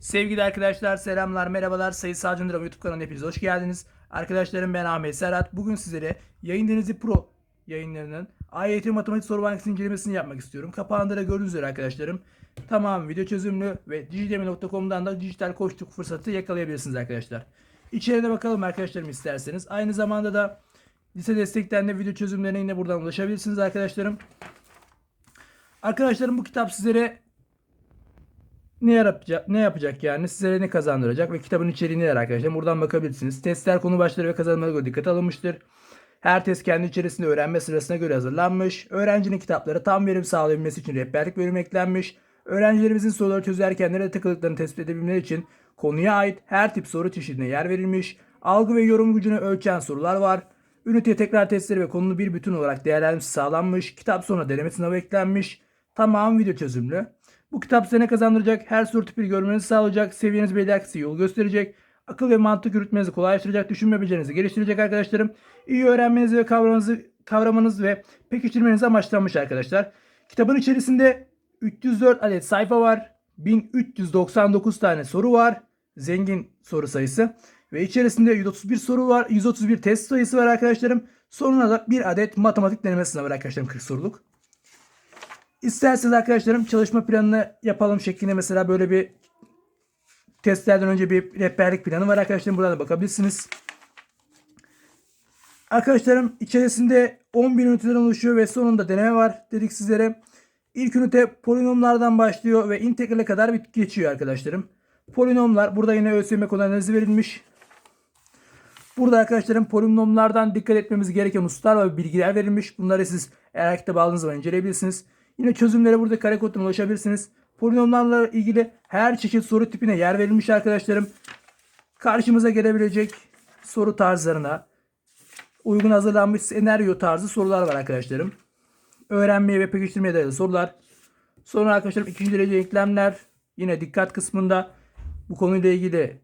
Sevgili arkadaşlar selamlar merhabalar Sayısal Drama YouTube kanalına hepiniz hoş geldiniz. Arkadaşlarım ben Ahmet Serhat. Bugün sizlere Yayın Denizi Pro yayınlarının AYT Matematik Soru Bankası incelemesini yapmak istiyorum. Kapağında da gördüğünüz üzere arkadaşlarım tamam video çözümlü ve dijidemi.com'dan da dijital koçluk fırsatı yakalayabilirsiniz arkadaşlar. İçeride bakalım arkadaşlarım isterseniz. Aynı zamanda da lise destekten de video çözümlerine yine buradan ulaşabilirsiniz arkadaşlarım. Arkadaşlarım bu kitap sizlere ne yapacak, ne yapacak yani sizlere ne kazandıracak ve kitabın içeriği neler arkadaşlar buradan bakabilirsiniz. Testler konu başları ve kazanımlara göre dikkate alınmıştır. Her test kendi içerisinde öğrenme sırasına göre hazırlanmış. Öğrencinin kitapları tam verim sağlayabilmesi için rehberlik bölümü eklenmiş. Öğrencilerimizin soruları çözerken nerede takıldıklarını tespit edebilmeleri için konuya ait her tip soru çeşidine yer verilmiş. Algı ve yorum gücünü ölçen sorular var. Üniteye tekrar testleri ve konunun bir bütün olarak değerlendirmesi sağlanmış. Kitap sonra deneme sınavı eklenmiş. Tamam video çözümlü. Bu kitap size ne kazandıracak? Her soru tipi görmenizi sağlayacak. Seviyeniz belli aksi yol gösterecek. Akıl ve mantık yürütmenizi kolaylaştıracak. Düşünme becerinizi geliştirecek arkadaşlarım. İyi öğrenmenizi ve kavramanızı, kavramanız ve pekiştirmenizi amaçlanmış arkadaşlar. Kitabın içerisinde 304 adet sayfa var. 1399 tane soru var. Zengin soru sayısı. Ve içerisinde 131 soru var. 131 test sayısı var arkadaşlarım. Sonuna da bir adet matematik deneme sınavı var arkadaşlarım 40 soruluk. İsterseniz arkadaşlarım çalışma planını yapalım şeklinde mesela böyle bir testlerden önce bir rehberlik planı var arkadaşlarım. Buradan da bakabilirsiniz. Arkadaşlarım içerisinde 10.000 üniteden oluşuyor ve sonunda deneme var dedik sizlere. İlk ünite polinomlardan başlıyor ve integrale kadar geçiyor arkadaşlarım. Polinomlar burada yine ÖSYM konu analizi verilmiş. Burada arkadaşlarım polinomlardan dikkat etmemiz gereken hususlar ve bilgiler verilmiş. Bunları siz eğer kitap aldığınız zaman inceleyebilirsiniz. Yine çözümlere burada kare koduna ulaşabilirsiniz. Polinomlarla ilgili her çeşit soru tipine yer verilmiş arkadaşlarım. Karşımıza gelebilecek soru tarzlarına uygun hazırlanmış senaryo tarzı sorular var arkadaşlarım. Öğrenmeye ve pekiştirmeye dayalı sorular. Sonra arkadaşlarım ikinci derece denklemler. Yine dikkat kısmında bu konuyla ilgili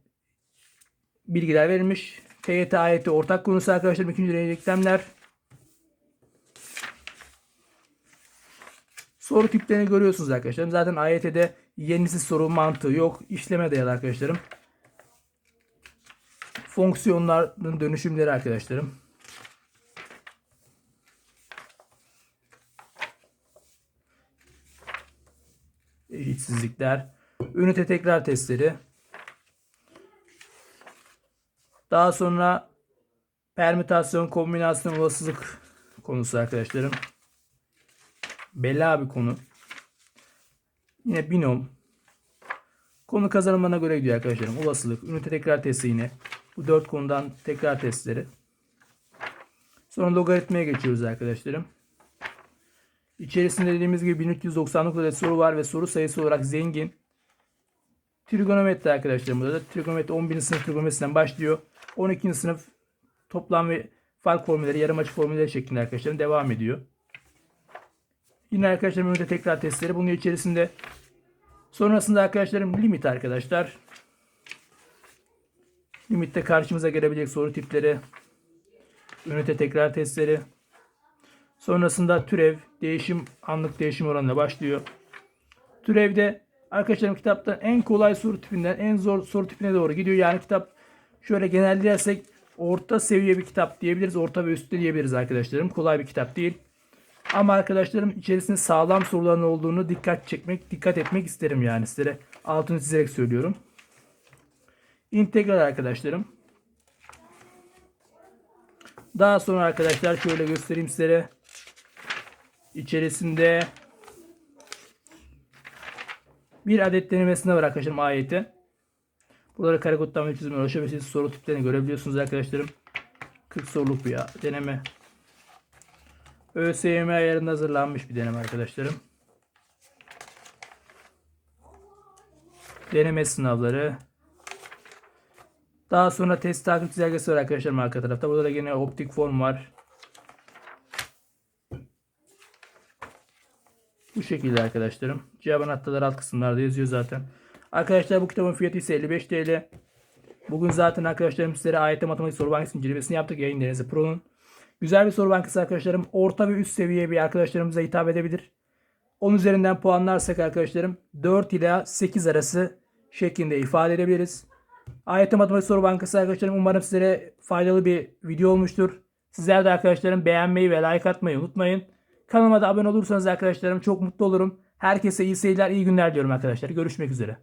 bilgiler verilmiş. TYT AYT ortak konusu arkadaşlarım ikinci derece denklemler. Soru tiplerini görüyorsunuz arkadaşlarım. Zaten AYT'de yenisi soru mantığı yok. İşleme dayalı arkadaşlarım. Fonksiyonların dönüşümleri arkadaşlarım. Eşitsizlikler. Ünite tekrar testleri. Daha sonra permütasyon, kombinasyon, olasılık konusu arkadaşlarım. Bela bir konu. Yine binom. Konu kazanımlarına göre gidiyor arkadaşlarım. Olasılık, ünite tekrar testi yine. Bu dört konudan tekrar testleri. Sonra logaritmaya geçiyoruz arkadaşlarım. İçerisinde dediğimiz gibi 1399 adet soru var ve soru sayısı olarak zengin. Trigonometri arkadaşlarım burada da. Trigonometri 11. sınıf trigonometrisinden başlıyor. 12. sınıf toplam ve fark formülleri, yarım açı formülleri şeklinde arkadaşlarım devam ediyor. Yine arkadaşlarım ünite tekrar testleri bunun içerisinde. Sonrasında arkadaşlarım limit arkadaşlar. Limitte karşımıza gelebilecek soru tipleri. Ünite tekrar testleri. Sonrasında türev, değişim, anlık değişim oranına başlıyor. Türevde arkadaşlarım kitaptan en kolay soru tipinden en zor soru tipine doğru gidiyor. Yani kitap şöyle genellersek orta seviye bir kitap diyebiliriz. Orta ve üstte diyebiliriz arkadaşlarım. Kolay bir kitap değil. Ama arkadaşlarım içerisinde sağlam soruların olduğunu dikkat çekmek, dikkat etmek isterim yani sizlere. Altını çizerek söylüyorum. İntegral arkadaşlarım. Daha sonra arkadaşlar şöyle göstereyim sizlere. İçerisinde bir adet denemesine var arkadaşlarım ayeti. Buraları kare koddan ve çizimine ulaşabilirsiniz. Soru tiplerini görebiliyorsunuz arkadaşlarım. 40 soruluk bir deneme. ÖSYM ayarında hazırlanmış bir deneme arkadaşlarım. Deneme sınavları. Daha sonra test takip çizelgesi var arkadaşlarım arka tarafta. Burada da yine optik form var. Bu şekilde arkadaşlarım. Cevap anahtarları alt kısımlarda yazıyor zaten. Arkadaşlar bu kitabın fiyatı ise 55 TL. Bugün zaten arkadaşlarım sizlere AYT Matematik Soru Bankası incelemesini yaptık. Yayın Denizi Pro'nun. Güzel bir soru bankası arkadaşlarım. Orta ve üst seviye bir arkadaşlarımıza hitap edebilir. 10 üzerinden puanlarsak arkadaşlarım 4 ila 8 arası şeklinde ifade edebiliriz. AYT Matematik Soru Bankası arkadaşlarım umarım sizlere faydalı bir video olmuştur. Sizler de arkadaşlarım beğenmeyi ve like atmayı unutmayın. Kanalıma da abone olursanız arkadaşlarım çok mutlu olurum. Herkese iyi seyirler, iyi günler diyorum arkadaşlar. Görüşmek üzere.